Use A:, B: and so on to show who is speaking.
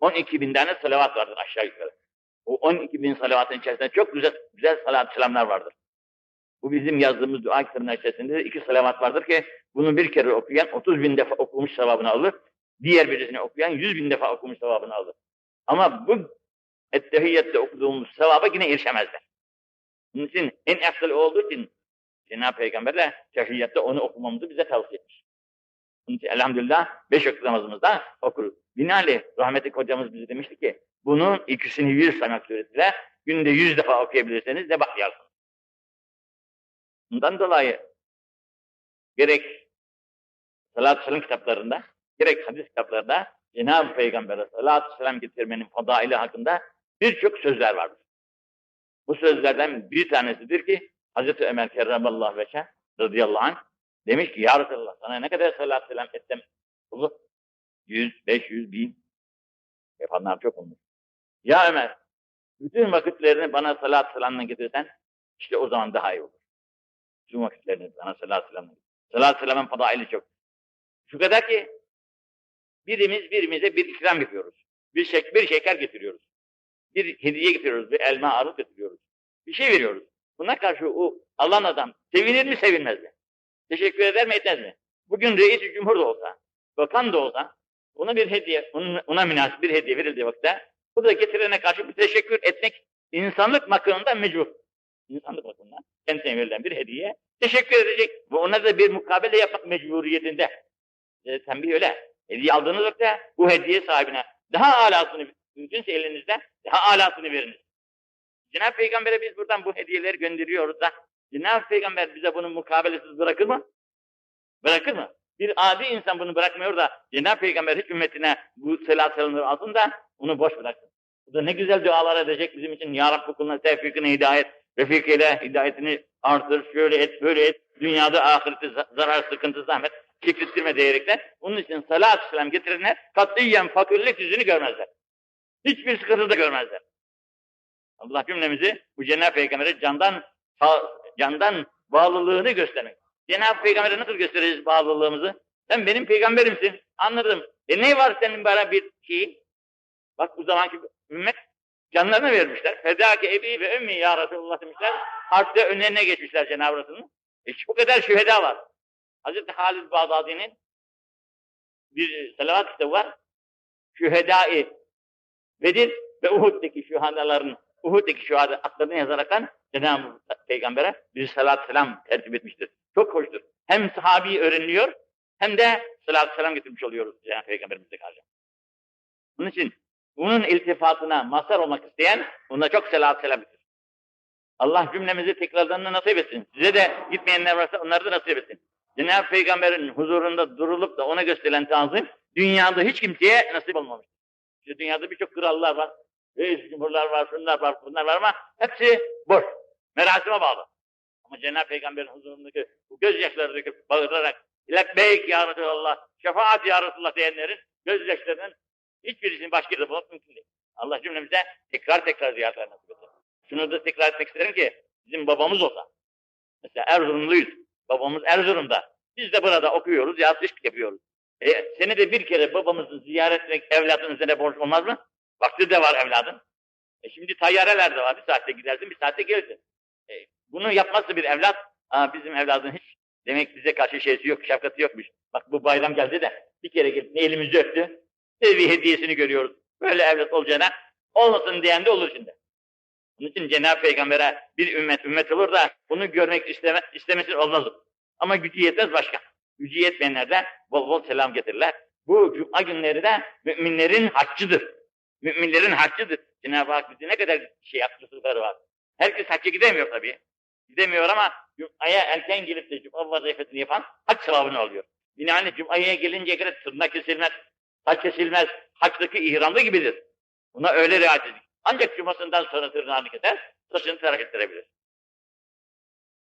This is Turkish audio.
A: 12 bin tane salavat vardır aşağı yukarı. O 12 bin salavatın içerisinde çok güzel, güzel salat selamlar vardır. Bu bizim yazdığımız dua kitabının içerisinde de iki salavat vardır ki bunu bir kere okuyan 30 bin defa okumuş sevabını alır. Diğer birisini okuyan 100 bin defa okumuş sevabını alır. Ama bu ettehiyyette okuduğumuz sevaba yine erişemezler. Bunun için en efsal olduğu için Cenab-ı Peygamber de tehiyyatte onu okumamızı bize tavsiye etmiş. Bunun için elhamdülillah beş vakit namazımızda okuruz. Binaenaleyh rahmetli hocamız bize demişti ki bunun ikisini yüz saymak suretiyle günde yüz defa okuyabilirseniz de bakyarsınız. Bundan dolayı gerek salat selam kitaplarında gerek hadis kitaplarında Cenab-ı Peygamber'e salat selam getirmenin fadaili hakkında birçok sözler vardır. Bu sözlerden bir tanesidir ki Hazreti Ömer Kerramallahu Veşe radıyallahu anh demiş ki Ya Resulallah sana ne kadar salat selam etsem olur? Yüz, beş yüz, bin. Yapanlar çok olmuş. Ya Ömer bütün vakitlerini bana salat selamla getirsen işte o zaman daha iyi olur. Bütün vakitlerini bana salat selamla getir. Salat selamın fadaili çok. Şu kadar ki birimiz birimize bir ikram yapıyoruz. Bir, şek bir şeker getiriyoruz. Bir hediye getiriyoruz. Bir elma arı getiriyoruz. Bir şey veriyoruz. Buna karşı o alan adam sevinir mi sevinmez mi? Teşekkür eder mi etmez mi? Bugün reis cumhur da olsa, bakan da olsa ona bir hediye, ona, ona münasip bir hediye verildiği vakitte bu da getirene karşı bir teşekkür etmek insanlık makamında mecbur. İnsanlık bakımından kendisine verilen bir hediye teşekkür edecek ve ona da bir mukabele yapmak mecburiyetinde. E, tembih öyle. Hediye aldığınız vakitte bu hediye sahibine daha alasını mümkünse elinizde daha alasını veriniz. Cenab-ı Peygamber'e biz buradan bu hediyeleri gönderiyoruz da Cenab-ı Peygamber bize bunun mukabelesiz bırakır mı? Bırakır mı? Bir adi insan bunu bırakmıyor da Cenab-ı Peygamber hiç ümmetine bu selat selamları alsın da onu boş bıraksın. Bu da ne güzel dualar edecek bizim için. Ya Rabbi kuluna tevfikine hidayet, refik ile hidayetini artır, şöyle et, böyle et. Dünyada ahirette zarar, sıkıntı, zahmet çektirtme diyerekten. Onun için salat selam getirenler katiyen fakirlik yüzünü görmezler. Hiçbir sıkıntı da görmezler. Allah cümlemizi bu Cenab-ı Peygamber'e candan candan bağlılığını göstermek. Cenab-ı Peygamber'e nasıl göstereceğiz bağlılığımızı? Sen benim peygamberimsin. Anladım. E ne var senin bana bir şey? Bak bu zamanki ümmet canlarını vermişler. Fedâke ebi ve ümmi ya Resulullah demişler. Harpte önlerine geçmişler Cenab-ı Resulü'nün. E bu kadar şüheda var. Hazreti Halid Bağdadi'nin bir salavat kitabı var. Şühedai Bedir ve Uhud'daki şühadaların Uhud'daki şühada adlarını yazaraktan Cenab-ı Peygamber'e bir salat selam tertip etmiştir. Çok hoştur. Hem sahabi öğreniliyor hem de salat selam getirmiş oluyoruz Cenab-ı Peygamberimize karşı. Bunun için bunun iltifatına mazhar olmak isteyen buna çok salat selam getir. Allah cümlemizi tekrardan nasip etsin. Size de gitmeyenler varsa onları da nasip etsin. Cenab-ı Peygamber'in huzurunda durulup da ona gösterilen tanzim dünyada hiç kimseye nasip olmamış. İşte dünyada birçok krallar var, reis cumhurlar var, şunlar var, bunlar var ama hepsi boş. Merasime bağlı. Ama Cenab-ı Peygamber'in huzurundaki bu gözyaşları döküp bağırarak lebbeyk ya Resulallah, şefaat ya Resulallah diyenlerin gözyaşlarının hiçbirisini başka yerde bulmak mümkün değil. Allah cümlemize tekrar tekrar ziyaretler nasip etsin. Şunu da tekrar etmek isterim ki bizim babamız olsa, mesela Erzurumluyuz, babamız Erzurum'da, biz de burada okuyoruz, yazışlık yapıyoruz. E, seni de bir kere babamızı ziyaret etmek evladın üzerine borç olmaz mı? Vakti de var evladın. E şimdi tayyareler de var. Bir saatte gidersin, bir saatte gelirsin. E, bunu yapmazsa bir evlat, aa, bizim evladın hiç demek bize karşı şeysi yok, şefkati yokmuş. Bak bu bayram geldi de bir kere gelip elimizi öptü. Bir hediyesini görüyoruz. Böyle evlat olacağına olmasın diyen de olur şimdi. Bunun için Cenab-ı Peygamber'e bir ümmet ümmet olur da bunu görmek isteme, istemesin olmaz. Ama gücü yetmez başka. Gücü yetmeyenler de bol bol selam getirirler. Bu cuma günleri de müminlerin haccıdır. Müminlerin haccıdır. Cenab-ı Hak bize ne kadar şey yapmışlıkları var. Herkes hacca gidemiyor tabii. Gidemiyor ama Cuma'ya erken gelip de Cuma vazifesini yapan hac sevabını alıyor. Binaenli Cuma'ya gelinceye kadar tırnak kesilmez, saç kesilmez, haçtaki ihramda gibidir. Buna öyle riayet edin. Ancak Cuma'sından sonra tırnağını keser, saçını terak ettirebilir.